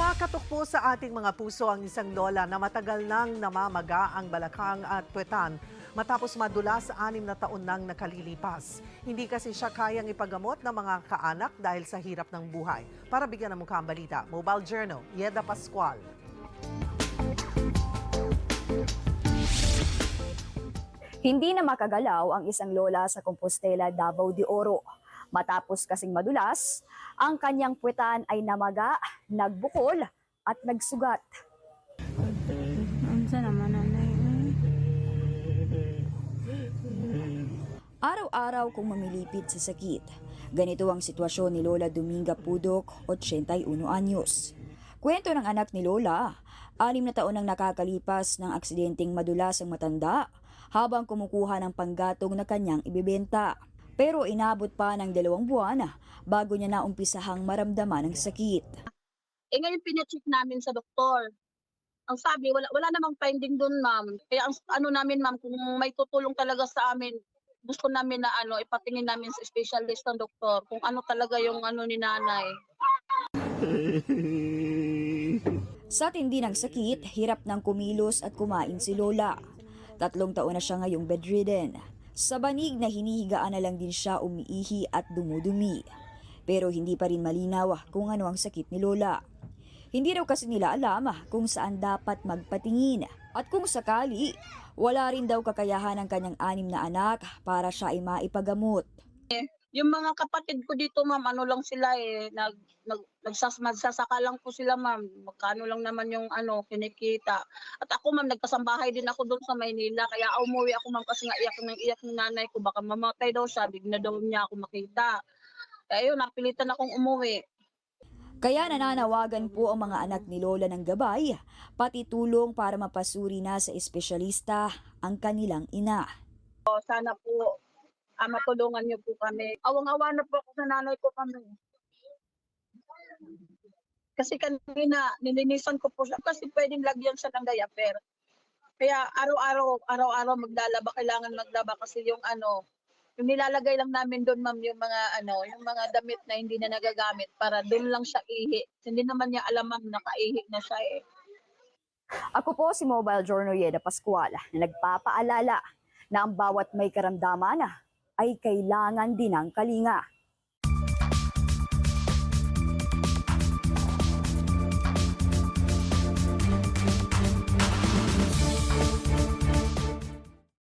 Kumakatok po sa ating mga puso ang isang lola na matagal nang namamaga ang balakang at puwetan matapos madulas anim na taon nang nakalilipas. Hindi kasi siya kayang ipagamot ng mga kaanak dahil sa hirap ng buhay. Para bigyan ng mukha ang balita, Mobile Journal, Yeda Pascual. Hindi na makagalaw ang isang lola sa Compostela, Davao de Oro. Matapos kasing madulas, ang kanyang puwetan ay namaga, nagbukol at nagsugat. Nanay? Araw-araw kong mamilipit sa sakit. Ganito ang sitwasyon ni Lola Dominga Pudok, 81 anyos. Kwento ng anak ni Lola, anim na taon nang nakakalipas ng aksidenteng madulas ang matanda habang kumukuha ng panggatong na kanyang ibibenta. Pero inabot pa ng dalawang buwan bago niya naumpisahang maramdaman ang sakit. Eh ngayon pinacheck namin sa doktor. Ang sabi, wala, wala namang finding doon, ma'am. Kaya ang ano namin, ma'am, kung may tutulong talaga sa amin, gusto namin na ano, ipatingin namin sa specialist ng doktor kung ano talaga yung ano ni nanay. Sa tindi ng sakit, hirap ng kumilos at kumain si Lola. Tatlong taon na siya ngayong bedridden. Sa banig na hinihigaan na lang din siya umiihi at dumudumi. Pero hindi pa rin malinaw kung ano ang sakit ni Lola. Hindi raw kasi nila alam kung saan dapat magpatingin. At kung sakali, wala rin daw kakayahan ng kanyang anim na anak para siya ay maipagamot. Yung mga kapatid ko dito, ma'am, ano lang sila eh, nag, nag, nagsas, magsasaka lang po sila, ma'am. Magkano lang naman yung ano, kinikita. At ako, ma'am, nagkasambahay din ako doon sa Maynila. Kaya umuwi ako, ma'am, kasi nga iyak ng iyak ng nanay ko. Baka mamatay daw siya, bigla daw niya ako makita. Kaya yun, napilitan akong umuwi. Kaya nananawagan po ang mga anak ni Lola ng gabay, pati tulong para mapasuri na sa espesyalista ang kanilang ina. Sana po ah, matulungan niyo po kami. Awang-awa na po ako sa nanay ko kami. Kasi kanina, nilinisan ko po siya kasi pwedeng lagyan siya ng diaper. Kaya araw-araw, araw-araw maglalaba, kailangan maglaba kasi yung ano, yung nilalagay lang namin doon ma'am yung mga ano, yung mga damit na hindi na nagagamit para doon lang siya ihi. Hindi naman niya alam ma'am nakaihi na siya eh. Ako po si Mobile Journal Yeda Pascual na nagpapaalala na ang bawat may karamdaman ay kailangan din ng kalinga.